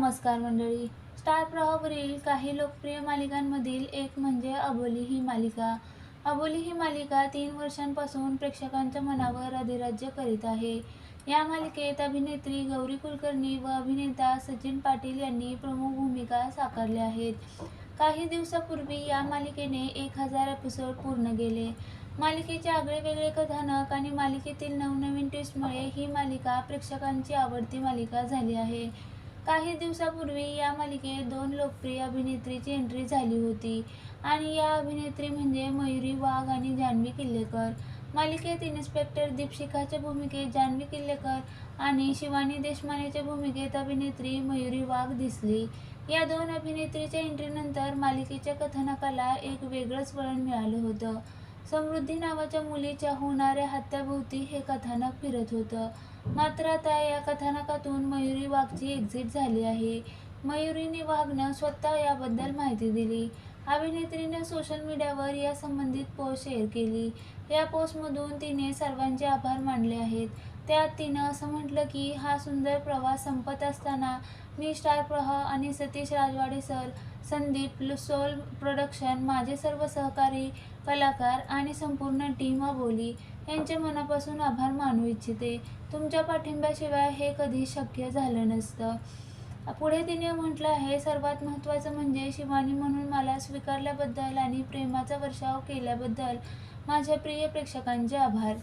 नमस्कार मंडळी. स्टार प्रवाहावरील काही लोकप्रिय मालिकांमधील एक म्हणजे अबोली ही मालिका. अबोली ही मालिका तीन वर्षांपासून प्रेक्षकांच्या मनावर अधिराज्य करीत आहे. या मालिकेत अभिनेत्री गौरी कुलकर्णी व अभिनेता सचिन पाटील यांनी प्रमुख भूमिका साकारल्या आहेत. काही दिवसापूर्वी या मालिकेने एक हजार एपिसोड पूर्ण केले. मालिकेचे आगळेवेगळे कथानक आणि मालिकेतील नवनवीन ट्विस्टमुळे ही मालिका प्रेक्षकांची आवडती मालिका झाली आहे. काही दिवसापूर्वी या मालिकेत दोन लोकप्रिय अभिनेत्रीची एंट्री झाली होती. आणि या अभिनेत्री म्हणजे मयुरी वाघ आणि जान्हवी किल्लेकर. मालिकेत इन्स्पेक्टर दीपशिखाच्या भूमिकेत जान्हवी किल्लेकर आणि शिवानी देशमानेच्या भूमिकेत अभिनेत्री मयुरी वाघ दिसली. या दोन अभिनेत्रीच्या एंट्रीनंतर मालिकेच्या कथानकाला एक वेगळंच वळण मिळालं होतं. समृद्धी नावाच्या मुलीच्या होणाऱ्या हत्याभोवती हे कथानक फिरत होतं. मात्र आता या कथानकातून मयुरी वाघची एक्झिट झाली आहे. मयुरीने वाघनं स्वतः याबद्दल माहिती दिली. अभिनेत्रीनं सोशल मीडियावर या संबंधित पोस्ट शेअर केली. या पोस्टमधून तिने सर्वांचे आभार मानले आहेत. त्यात तिनं असं म्हटलं की हा सुंदर प्रवास संपत असताना मी स्टार प्रह आणि Satish Rajwade sir Sandeep Soul production माझे सर्व सहकारी कलाकार आणि संपूर्ण टीम अबोली यांचे मनापासून आभार मानू इच्छिते. तुमच्या पाठिंब्याशिवाय हे कधी शक्य झालं नसतं. पुढे तिने म्हटलं आहे सर्वात महत्त्वाचं म्हणजे शिवानी म्हणून मला स्वीकारल्याबद्दल आणि प्रेमाचा वर्षाव केल्याबद्दल माझ्या प्रिय प्रेक्षकांचे आभार.